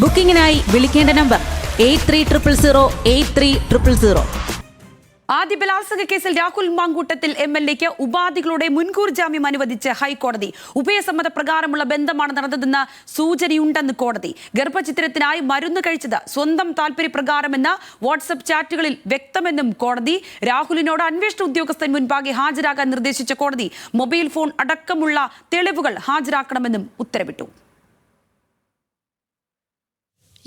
ബുക്കിംഗിനായി വിളിക്കേണ്ട number eight three triple zero eight three triple zero. ആദ്യ ബലാത്സംഗ കേസിൽ രാഹുൽ മാങ്കൂട്ടത്തിൽ എം എൽ എക്ക് ഉപാധികളുടെ മുൻകൂർ ജാമ്യം അനുവദിച്ച് ഹൈക്കോടതി. ഉഭയസമ്മത പ്രകാരമുള്ള ബന്ധമാണ് നടന്നതെന്ന് സൂചനയുണ്ടെന്ന് കോടതി. ഗർഭചിത്രത്തിനായി മരുന്ന് കഴിച്ചത് സ്വന്തം താല്പര്യപ്രകാരമെന്ന് വാട്സപ്പ് ചാറ്റുകളിൽ വ്യക്തമെന്നും കോടതി. രാഹുലിനോട് അന്വേഷണ ഉദ്യോഗസ്ഥൻ മുൻപാകെ ഹാജരാകാൻ നിർദ്ദേശിച്ച കോടതി മൊബൈൽ ഫോൺ അടക്കമുള്ള തെളിവുകൾ ഹാജരാക്കണമെന്നും ഉത്തരവിട്ടു.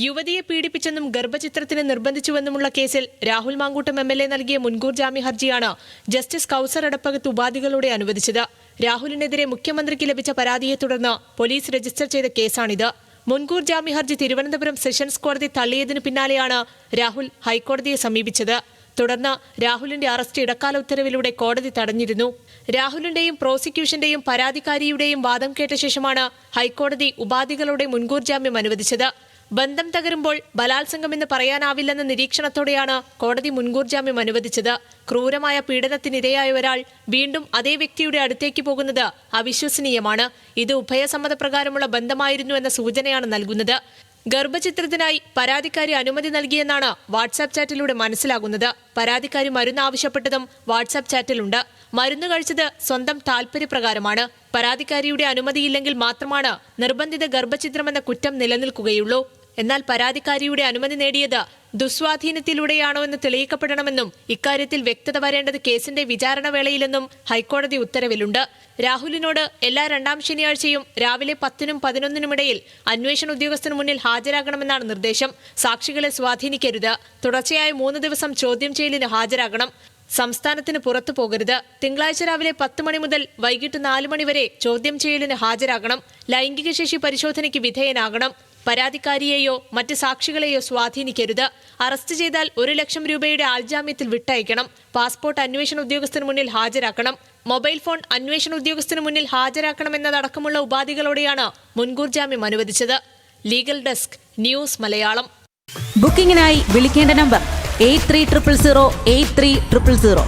യുവതിയെ പീഡിപ്പിച്ചെന്നും ഗർഭചിത്രത്തിന് നിർബന്ധിച്ചുവെന്നുമുള്ള കേസിൽ Rahul Mankoottam M L A നൽകിയ മുൻകൂർ ജാമ്യ ഹർജിയാണ് ജസ്റ്റിസ് കൌസർ അടപ്പകത്ത് ഉപാധികളോടെ അനുവദിച്ചത്. രാഹുലിനെതിരെ മുഖ്യമന്ത്രിക്ക് ലഭിച്ച പരാതിയെ തുടർന്ന് പോലീസ് രജിസ്റ്റർ ചെയ്ത കേസാണിത്. മുൻകൂർ ജാമ്യ ഹർജി തിരുവനന്തപുരം സെഷൻസ് കോടതി തള്ളിയതിനു പിന്നാലെയാണ് രാഹുൽ ഹൈക്കോടതിയെ സമീപിച്ചത്. തുടർന്ന് രാഹുലിന്റെ അറസ്റ്റ് ഇടക്കാല ഉത്തരവിലൂടെ കോടതി തടഞ്ഞിരുന്നു. രാഹുലിന്റെയും പ്രോസിക്യൂഷന്റെയും പരാതിക്കാരിയുടെയും വാദം കേട്ട ശേഷമാണ് ഹൈക്കോടതി ഉപാധികളുടെ മുൻകൂർ ജാമ്യം അനുവദിച്ചത്. ബന്ധം തകരുമ്പോൾ ബലാത്സംഗമെന്ന് പറയാനാവില്ലെന്ന നിരീക്ഷണത്തോടെയാണ് കോടതി മുൻകൂർ ജാമ്യം അനുവദിച്ചത്. ക്രൂരമായ പീഡനത്തിനിരയായ ഒരാൾ വീണ്ടും അതേ വ്യക്തിയുടെ അടുത്തേക്ക് പോകുന്നത് അവിശ്വസനീയമാണ്. ഇത് ഉഭയസമ്മതപ്രകാരമുള്ള ബന്ധമായിരുന്നു എന്ന സൂചനയാണ് നൽകുന്നത്. ഗർഭചിത്രത്തിനായി പരാതിക്കാരി അനുമതി നൽകിയെന്നാണ് വാട്സാപ്പ് ചാറ്റിലൂടെ മനസ്സിലാകുന്നത്. പരാതിക്കാരി മരുന്ന് ആവശ്യപ്പെട്ടതും വാട്സാപ്പ് ചാറ്റിലുണ്ട്. മരുന്ന് കഴിച്ചത് സ്വന്തം താൽപര്യപ്രകാരമാണ്. പരാതിക്കാരിയുടെ അനുമതിയില്ലെങ്കിൽ മാത്രമാണ് നിർബന്ധിത ഗർഭചിത്രമെന്ന കുറ്റം നിലനിൽക്കുകയുള്ളൂ. എന്നാൽ പരാതിക്കാരിയുടെ അനുമതി നേടിയത് ദുസ്വാധീനത്തിലൂടെയാണോ എന്ന് തെളിയിക്കപ്പെടണമെന്നും ഇക്കാര്യത്തിൽ വ്യക്തത വരേണ്ടത് കേസിന്റെ വിചാരണ വേളയിലെന്നും ഹൈക്കോടതി ഉത്തരവിലുണ്ട്. രാഹുലിനോട് എല്ലാ രണ്ടാം ശനിയാഴ്ചയും രാവിലെ പത്തിനും പതിനൊന്നിനുമിടയിൽ അന്വേഷണ ഉദ്യോഗസ്ഥന് മുന്നിൽ ഹാജരാകണമെന്നാണ് നിർദ്ദേശം. സാക്ഷികളെ സ്വാധീനിക്കരുത്. തുടർച്ചയായി മൂന്ന് ദിവസം ചോദ്യം ചെയ്യലിന് ഹാജരാകണം. സംസ്ഥാനത്തിന് പുറത്തു പോകരുത്. തിങ്കളാഴ്ച രാവിലെ പത്ത് മണി മുതൽ വൈകിട്ട് നാല് മണി വരെ ചോദ്യം ചെയ്യലിന് ഹാജരാകണം. ലൈംഗിക ശേഷി പരിശോധനയ്ക്ക് വിധേയനാകണം. പരാതിക്കാരിയെയോ മറ്റ് സാക്ഷികളെയോ സ്വാധീനിക്കരുത്. അറസ്റ്റ് ചെയ്താൽ ഒരു ലക്ഷം രൂപയുടെ ആൾജാമ്യത്തിൽ വിട്ടയക്കണം. പാസ്പോർട്ട് അന്വേഷണ ഉദ്യോഗസ്ഥന് മുന്നിൽ ഹാജരാക്കണം. മൊബൈൽ ഫോൺ അന്വേഷണ ഉദ്യോഗസ്ഥന് മുന്നിൽ ഹാജരാക്കണമെന്നതടക്കമുള്ള ഉപാധികളോടെയാണ് മുൻകൂർ ജാമ്യം അനുവദിച്ചത്. Legal desk news Malayalam. ബുക്കിംഗിനായി വിളിക്കേണ്ട number eight three triple zero eight three triple zero.